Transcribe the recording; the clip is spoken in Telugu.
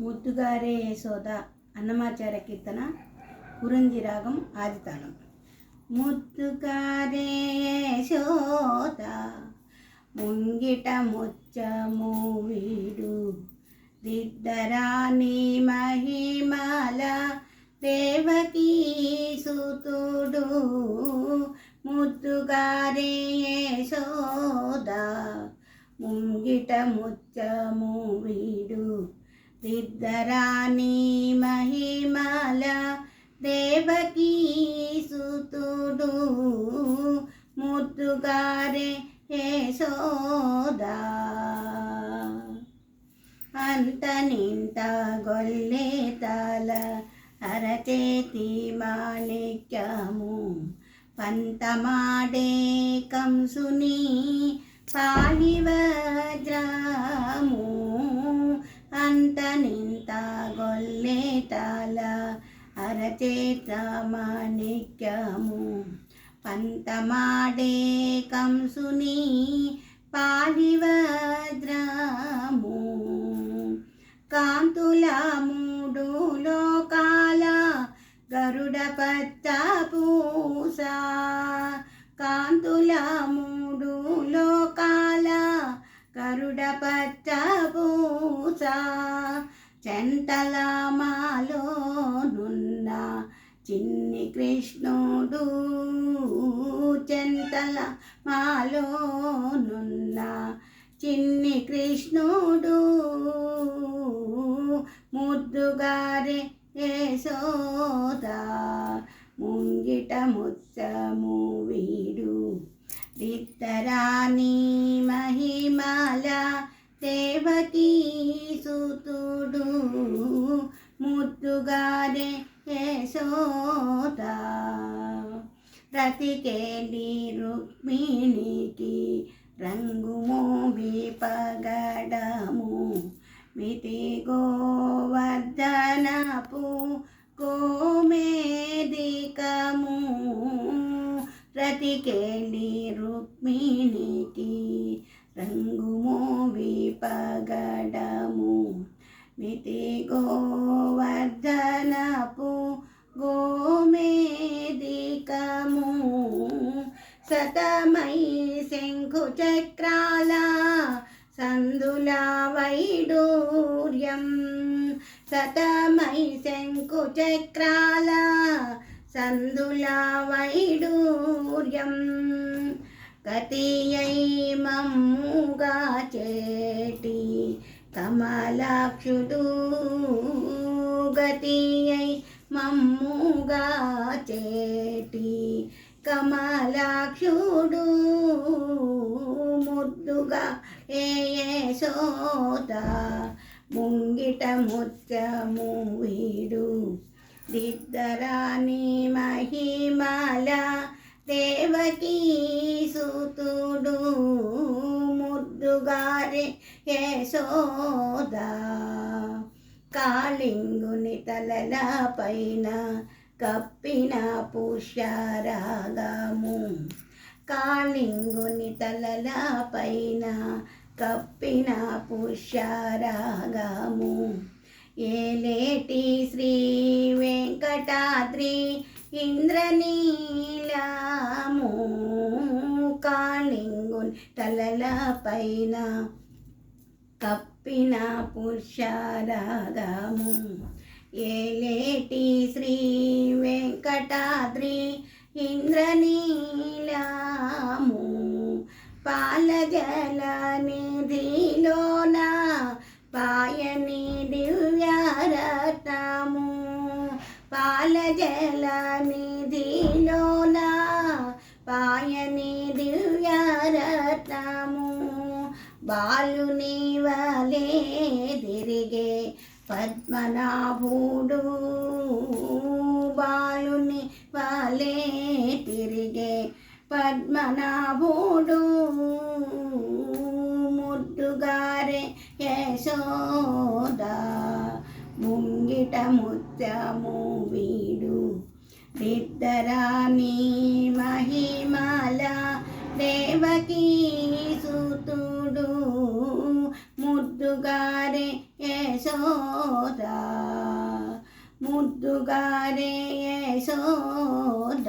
ముద్దుగారే యశోద అన్నమాచార్య కీర్తన కురంజి రాగం ఆదితాళం. ముద్దుగారే యశోద ముంగిట ముచ్చము వీడు. దిద్దరాని మహిమల దేవకీ సుతుడు. ముద్దుగారే యశోద ముంగిట ముచ్చము వీడు. సిద్ధరాణి మహిమల దేవకీ సుతుడు. ముద్దుగారే యశోదా. అంత నింత గొల్లే తల అరచేతి మాణిక్యము. పంతమాడే కంసుని పాలివజ్రము అంత నింత గొల్లే తల అరచేత మాణిక్యము పంతమాడే కంసుని పాలివజ్రము కాంతుల మూడు లోకాల గరుడ పచ్చ పూస కాంతుల మూడు లోకాల గరుడ పచ్చ పూస చెంతల మాలో చిన్ని కృష్ణుడు చెంతల మాలోనున్న చిన్ని కృష్ణుడు. ముద్దుగారే సోదా ముంగిట ముత్తము వీడు. రిత్తరాణి మహిమల దేవకీ సూతుడు ముద్దుగారే యశోదా రతికేలి రుక్మిణికి రంగు మోవి పగడము మితి గోవర్ధనపు గోమేదికము రతికేలి రుక్మిణికి రంగు విపగడము. మితి గోవర్ధనపు గోమేదికము సతమై శంఖు చక్రాల సందుల వైడూర్యం. సతమై శంఖు చక్రాల సందుల వైడూర్యం. గతియై మమ్ముగా చేటి కమలాక్షుడు గతియై మమ్ముగా చేటి కమలాక్షుడు ముద్దుగా ఏ సోత ముంగిట ముత్యము వీడు దిద్దరాని మహిమల దేవకీ సుతుడు ముద్దుగారే యశోదా కాళింగుని తలల పైన కప్పిన పుష్యరాగము. కాళింగుని తలల పైన కప్పిన పుష్యరాగము. ఏలేటి శ్రీ వెంకటాద్రి ఇంద్రనీ తలల పైన కప్పిన పుష్యరాగము ఏలేటి శ్రీ వెంకటాద్రి ఇంద్రనీలాము. పాలజల నిధిలోన పాయని దివ్యరత్నము. పాలజల నిధిలోన పద్మనాభుడు బాలుని వాలే తిరిగే పద్మనాభుడు ముద్దుగారే యశోదా. ముంగిట ముత్యము వీడు నిద్దరాని మహిమల దేవ ముద్దుగారే యశోద ముద్దుగారే యశోద